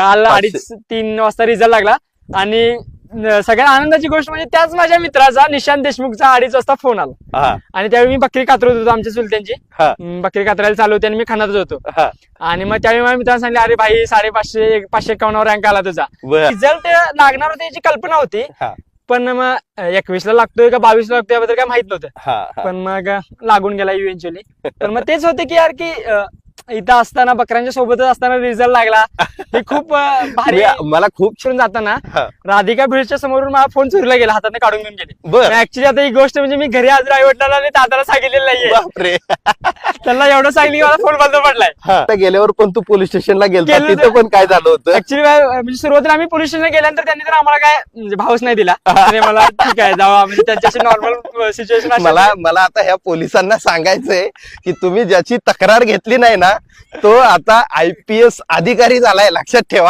काल. अडीच तीन वाजता रिझल्ट लागला. आणि सगळ्यात आनंदाची गोष्ट म्हणजे त्याच माझ्या मित्राचा निशांत देशमुखचा अडीच वाजता फोन आला. आणि त्यावेळी मी बकरी कातरत होतो आमच्या चुलत्यांची हा. अं, बकरी कातरायला चालू होती आणि मी खानातच होतो. हा. आणि मग त्यावेळी माझ्या मित्रांनी सांगितले अरे भाई साडेपाचशे पाचशे एकावन्न रँक आला तुझा. रिझल्ट लागणार होते याची कल्पना होती. पण मग एकवीस ला लागतोय का बावीस ला लागतोय याबद्दल काय माहीत नव्हतं. पण मग लागून गेला इव्हेंच्युअली तर मग तेच होते की यार की इथं असताना बकऱ्यांच्या सोबतच असताना रिझल्ट लागला. हे खूप भारी मला खूप करून जाताना. राधिका भिडच्या समोरून मला फोन चोरीला गेला हाताने काढून घेऊन गेले. बर. ऍक्च्युली आता ही गोष्ट म्हणजे मी घरी आज आई वडिलांना आणि दादाला सांगितलेलं नाहीये. बापरे. त्यांना एवढं सांगितलं की मला फोन बंद पडलाय. हा. आता गेल्यावर पण तू पोलीस स्टेशनला गेलता गेलो तिथं पण काय झालं होतं? ऍक्च्युली म्हणजे सुरुवातीला आम्ही पोलीस स्टेशनला गेल्यानंतर त्यांनी तर आम्हाला काय म्हणजे भावच नाही दिला. मला ठीक आहे जावा म्हणजे त्यांच्याशी नॉर्मल सिच्युएशन मला मला आता ह्या पोलिसांना सांगायचंय की तुम्ही ज्याची तक्रार घेतली नाही ना तो आता आय पी एस अधिकारी झालाय लक्षात ठेवा.